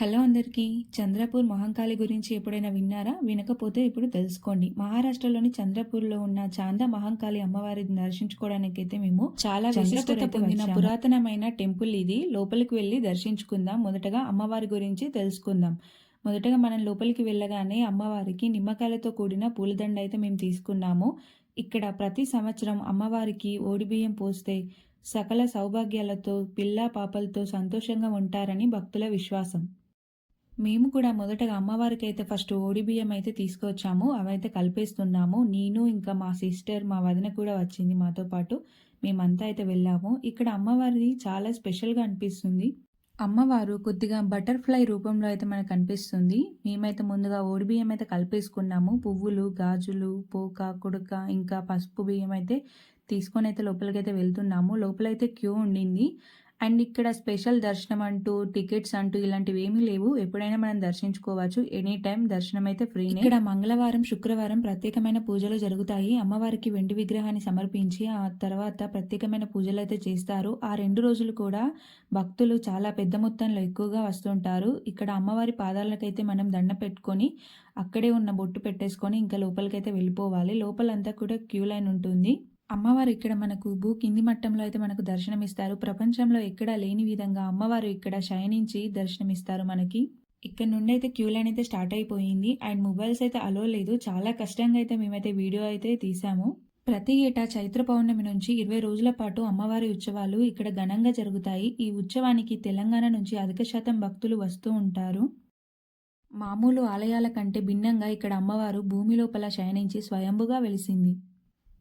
Hello అందరికీ. చంద్రపూర్ మహంకాళి గురించి ఎప్పుడైనా విన్నారా? వినకపోతే ఇప్పుడు తెలుసుకోండి. మహారాష్ట్రలోని చంద్రపూర్లో ఉన్న చాందా మహంకాళి అమ్మవారిని దర్శించుకోవడానికైతే మేము చాలా విశిష్టత పొందిన పురాతనమైన టెంపుల్ ఇది. లోపలికి వెళ్ళి దర్శించుకుందాం. మొదటగా అమ్మవారి గురించి తెలుసుకుందాం. మొదటగా మనం లోపలికి వెళ్ళగానే అమ్మవారికి నిమ్మకాయలతో కూడిన పూలదండ అయితే మేము తీసుకున్నాము. ఇక్కడ ప్రతి సంవత్సరం అమ్మవారికి ఓడిబియ్యం పోస్తే సకల సౌభాగ్యాలతో పిల్ల పాపలతో సంతోషంగా ఉంటారని భక్తుల విశ్వాసం. మేము కూడా మొదటగా అమ్మవారికి అయితే ఫస్ట్ ఓడి బియ్యం అయితే తీసుకొచ్చాము. అవైతే కలిపేస్తున్నాము. నేను ఇంకా మా సిస్టర్ మా వదిన కూడా వచ్చింది మాతో పాటు. మేమంతా అయితే వెళ్ళాము. ఇక్కడ అమ్మవారిది చాలా స్పెషల్గా అనిపిస్తుంది. అమ్మవారు కొద్దిగా బటర్ఫ్లై రూపంలో అయితే మనకు కనిపిస్తుంది. మేమైతే ముందుగా ఓడి బియ్యం అయితే కలిపేసుకున్నాము. పువ్వులు గాజులు పోక కుడక ఇంకా పసుపు బియ్యం అయితే తీసుకొని అయితే లోపలికైతే వెళ్తున్నాము. లోపలైతే క్యూ ఉండింది. అండ్ ఇక్కడ స్పెషల్ దర్శనం అంటూ టికెట్స్ అంటూ ఇలాంటివి ఏమీ లేవు. ఎప్పుడైనా మనం దర్శించుకోవచ్చు. ఎనీ టైం దర్శనం అయితే ఫ్రీ ఇక్కడ మంగళవారం శుక్రవారం ప్రత్యేకమైన పూజలు జరుగుతాయి. అమ్మవారికి వెండి విగ్రహాన్ని సమర్పించి ఆ తర్వాత ప్రత్యేకమైన పూజలు అయితే చేస్తారు. ఆ రెండు రోజులు కూడా భక్తులు చాలా పెద్ద మొత్తంలో ఎక్కువగా వస్తుంటారు. ఇక్కడ అమ్మవారి పాదాలకైతే మనం దండ పెట్టుకొని అక్కడే ఉన్న బొట్టు పెట్టేసుకొని ఇంకా లోపలికైతే వెళ్ళిపోవాలి. లోపలంతా కూడా క్యూ లైన్ ఉంటుంది. అమ్మవారు ఇక్కడ మనకు భూ కింది మట్టంలో అయితే మనకు దర్శనమిస్తారు. ప్రపంచంలో ఎక్కడా లేని విధంగా అమ్మవారు ఇక్కడ శయనించి దర్శనమిస్తారు మనకి. ఇక్కడ నుండి అయితే క్యూ లైన్ అయితే స్టార్ట్ అయిపోయింది. అండ్ మొబైల్స్ అయితే అలో లేదు. చాలా కష్టంగా అయితే మేమైతే వీడియో అయితే తీసాము. ప్రతి ఏటా చైత్ర పౌర్ణమి నుంచి ఇరవై రోజుల పాటు అమ్మవారి ఉత్సవాలు ఇక్కడ ఘనంగా జరుగుతాయి. ఈ ఉత్సవానికి తెలంగాణ నుంచి అధిక శాతం భక్తులు వస్తూ ఉంటారు. మామూలు ఆలయాల కంటే భిన్నంగా ఇక్కడ అమ్మవారు భూమి లోపల శయనించి స్వయంభుగా వెలిసింది.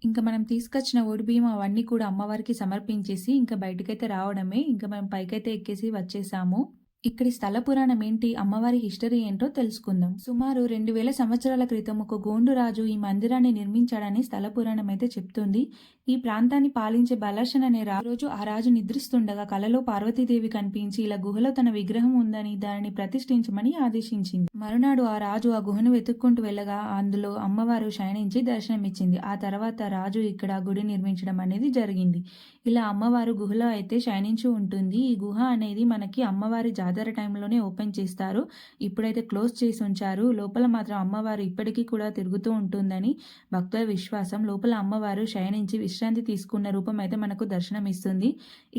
ఇంకా మనం తీసుకొచ్చిన ఓడి బియ్యం అవన్నీ కూడా అమ్మవారికి సమర్పించేసి ఇంకా బయటకైతే రావడమే. ఇంకా మనం పైకైతే ఎక్కేసి వచ్చేసాము. ఇక్కడి స్థల పురాణం ఏంటి? అమ్మవారి హిస్టరీ ఏంటో తెలుసుకుందాం. సుమారు రెండు వేల సంవత్సరాల క్రితం ఒక గోండు రాజు ఈ మందిరాన్ని నిర్మించాడని స్థల పురాణం అయితే చెప్తుంది. ఈ ప్రాంతాన్ని పాలించే బలర్షన్ అనే రోజు ఆ రాజు నిద్రిస్తుండగా కలలో పార్వతీదేవి కనిపించి ఇలా గుహలో తన విగ్రహం ఉందని దానిని ప్రతిష్ఠించమని ఆదేశించింది. మరునాడు ఆ రాజు ఆ గుహను వెతుక్కుంటూ వెళ్ళగా అందులో అమ్మవారు శయనించి దర్శనమిచ్చింది. ఆ తర్వాత రాజు ఇక్కడ గుడి నిర్మించడం అనేది జరిగింది. ఇలా అమ్మవారు గుహలో అయితే శయనించి ఉంటుంది. ఈ గుహ అనేది మనకి అమ్మవారి జాతర టైంలోనే ఓపెన్ చేస్తారు. ఇప్పుడైతే క్లోజ్ చేసి ఉంచారు. లోపల మాత్రం అమ్మవారు ఇప్పటికీ కూడా తిరుగుతూ ఉంటుందని భక్తుల విశ్వాసం. లోపల అమ్మవారు శయనించి విశ్రాంతి తీసుకున్న రూపం అయితే మనకు దర్శనం ఇస్తుంది.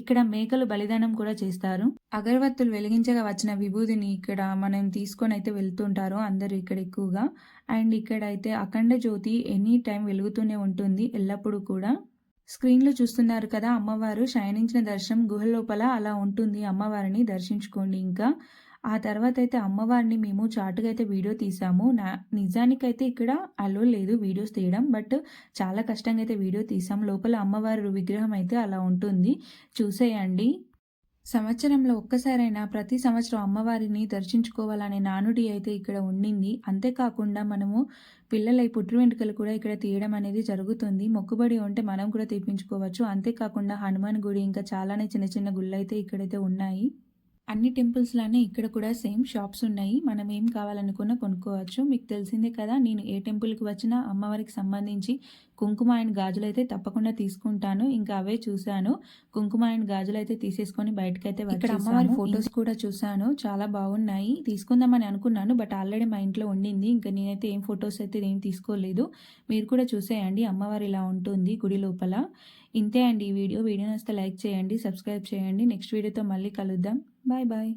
ఇక్కడ మేకలు బలిదానం కూడా చేస్తారు. అగరవత్తులు వెలిగించగా వచ్చిన విభూదిని ఇక్కడ మనం తీసుకొని అయితే వెళ్తుంటారు అందరూ ఇక్కడ ఎక్కువగా. అండ్ ఇక్కడ అయితే అఖండ జ్యోతి ఎనీ టైం వెలుగుతూనే ఉంటుంది ఎల్లప్పుడూ కూడా. స్క్రీన్లో చూస్తున్నారు కదా అమ్మవారు శయనించిన దర్శనం గుహ లోపల అలా ఉంటుంది. అమ్మవారిని దర్శించుకోండి ఇంకా. ఆ తర్వాత అయితే అమ్మవారిని మేము చాటుగా అయితే వీడియో తీసాము. నా నిజానికైతే ఇక్కడ అలో లేదు వీడియోస్ తీయడం బట్ చాలా కష్టంగా అయితే వీడియో తీసాం. లోపల అమ్మవారి విగ్రహం అయితే అలా ఉంటుంది. చూసేయండి. సంవత్సరంలో ఒక్కసారైనా ప్రతి సంవత్సరం అమ్మవారిని దర్శించుకోవాలనే నానుడి అయితే ఇక్కడ ఉండింది. అంతేకాకుండా మనము పిల్లలై పుట్టు వెంట్రుకలు కూడా ఇక్కడ తీయడం అనేది జరుగుతుంది. మొక్కుబడి ఉంటే మనం కూడా తీపించుకోవచ్చు అంతేకాకుండా హనుమాన్ గుడి ఇంకా చాలానే చిన్న చిన్న గుళ్ళు అయితే ఇక్కడైతే ఉన్నాయి. అన్ని టెంపుల్స్లానే ఇక్కడ కూడా సేమ్ షాప్స్ ఉన్నాయి. మనం ఏం కావాలనుకున్నా కొనుక్కోవచ్చు. మీకు తెలిసిందే కదా నేను ఏ టెంపుల్కి వచ్చినా అమ్మవారికి సంబంధించి కుంకుమ అండ్ గాజులు అయితే తప్పకుండా తీసుకుంటాను. ఇంకా అవే చూశాను. కుంకుమ అండ్ గాజులు అయితే తీసేసుకొని బయటకైతే ఇక్కడ అమ్మవారి ఫొటోస్ కూడా చూశాను. చాలా బాగున్నాయి. తీసుకుందామని అనుకున్నాను బట్ ఆల్రెడీ మా ఇంట్లో ఉండింది. ఇంకా నేనైతే ఏం ఫొటోస్ అయితే ఏం తీసుకోలేదు. మీరు కూడా చూసేయండి. అమ్మవారి ఇలా ఉంటుంది గుడి లోపల. ఇంతే అండి ఈ వీడియో. వీడియో నస్తే లైక్ చేయండి సబ్స్క్రైబ్ చేయండి. నెక్స్ట్ వీడియోతో మళ్ళీ కలుద్దాం. Bye bye.